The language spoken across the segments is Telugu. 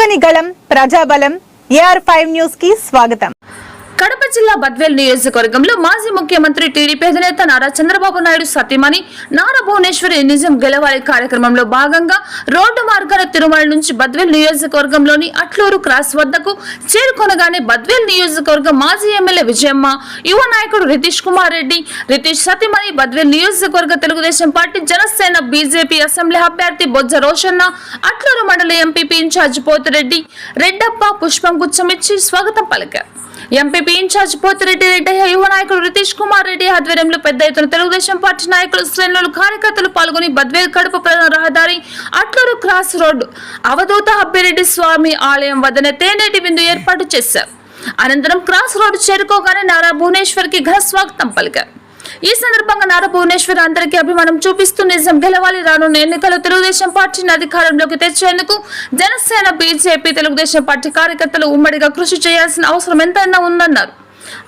చెరగని గళం ప్రజాబలం ఏఆర్ ఫైవ్ న్యూస్కి స్వాగతం. కడప జిల్లా బద్వేల్ నియోజకవర్గంలో మాజీ ముఖ్యమంత్రి టీడీపీ అధినేత నారా చంద్రబాబు నాయుడు సతీమణి నారా భువనేశ్వరి నిజం గెలవాలి కార్యక్రమంలో భాగంగా రోడ్డు మార్గాల తిరుమల నుంచి బద్వేల్ నియోజకవర్గంలోని అట్లూరు క్రాస్ వద్దకు చేరుకొనగానే బద్వేల్ నియోజకవర్గం మాజీ ఎమ్మెల్యే విజయమ్మ యువ నాయకుడు రితీష్ కుమార్ రెడ్డి రితీష్ సతీమణి బద్వేల్ నియోజకవర్గ Telugu Desam party Janasena BJP assembly అభ్యర్థి బొజ్జ రోషన్న అట్లూరు మండలి ఎంపీపీ ఇన్ఛార్జ్ పోతిరెడ్డి రెడ్డప్ప పుష్పం గుచ్చమిచ్చి స్వాగతం పలికారు. ఎంపీపీ ఇన్ఛార్జ్ పోతిరెడ్డి రెడ్డి యువ నాయకుడు రితీష్ కుమార్ రెడ్డి ఆధ్వర్యంలో పెద్ద ఎత్తున తెలుగుదేశం పార్టీ నాయకులు శ్రేణులు కార్యకర్తలు పాల్గొని బద్వేల్ కడుపు ప్రధాన రహదారి అట్లూరు క్రాస్ రోడ్డు అవధూత అబ్బిరెడ్డి స్వామి ఆలయం వద్దనే తేనేటి విందు ఏర్పాటు చేశారు అనంతరం క్రాస్ రోడ్డు చేరుకోగానే నారా భువనేశ్వర్కి ఘన స్వాగతం పలికారు ఈ సందర్భంగా నారా భువనేశ్వర్ అందరికీ అభిమానం చూపిస్తూ నిజం గెలవాలి రానున్న ఎన్నికలు తెలుగుదేశం పార్టీని అధికారంలోకి తెచ్చేందుకు జనసేన బీజేపీ తెలుగుదేశం పార్టీ కార్యకర్తలు ఉమ్మడిగా కృషి చేయాల్సిన అవసరం ఎంతైనా ఉందన్నారు.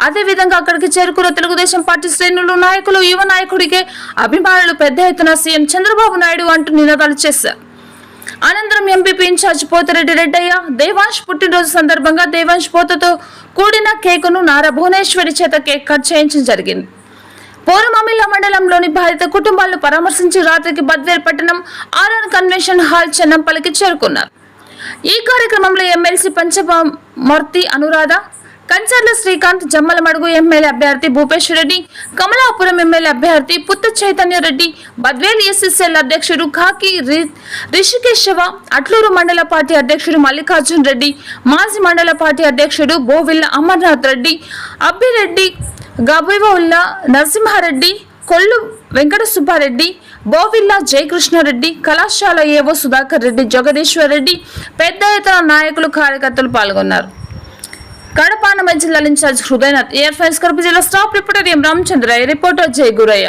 అదేవిధంగా అక్కడికి చేరుకున్న తెలుగుదేశం పార్టీ శ్రేణులు నాయకులు యువ నాయకుడికే అభిమానులు పెద్ద ఎత్తున సీఎం చంద్రబాబు నాయుడు అంటూ నినాదాలు చేశారు. అనంతరం ఎంపీపీ ఇన్ఛార్జ్ పోతిరెడ్డి రెడ్డయ్య దేవాంశ్ పుట్టినరోజు సందర్భంగా దేవాంశ్ పోతతో కూడిన కేకును నారా భువనేశ్వరి చేత కేక్ కట్ చేయించడం జరిగింది. పోరమామిల్ల మండలంలోని బాధిత కుటుంబాలను పరామర్శించి రాత్రికి బద్వేల్ పట్టణం ఆర్ఆర్ కన్వెన్షన్ హాల్ చెన్నంపల్లికి చేరుకున్నారు. ఈ కార్యక్రమంలో ఎమ్మెల్సీ పంచమూర్తి అనురాధ కంచర్ల శ్రీకాంత్ జమ్మలమడుగు ఎమ్మెల్యే అభ్యర్థి భూపేశ్వర్ రెడ్డి కమలాపురం ఎమ్మెల్యే అభ్యర్థి పుత్త చైతన్య రెడ్డి బద్వేల్ ఎస్ఎస్ఎల్ అధ్యక్షుడు కాకి రి- రిషికేశవ అట్లూరు మండల పార్టీ అధ్యక్షుడు మల్లికార్జున్ రెడ్డి మాజీ మండల పార్టీ అధ్యక్షుడు బోవిల్ల అమర్నాథ్ రెడ్డి అబ్బిరెడ్డి గబివుల్లా నరసింహారెడ్డి కొల్లు వెంకట సుబ్బారెడ్డి బోవిల్లా జయకృష్ణారెడ్డి కళాశాల ఏవో సుధాకర్ రెడ్డి జగదీశ్వర్ రెడ్డి పెద్ద ఎత్తున నాయకులు కార్యకర్తలు పాల్గొన్నారు. కడప అన్నమయ్య జిల్లా ఇన్ఛార్జ్ హృదయనాథ్ ఎయిర్ ఫైన్స్ కడప జిల్లా staff reporter M Ramachandraiah reporter Jaya Guraiah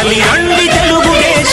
కదలి రండి తెలుగుదేశ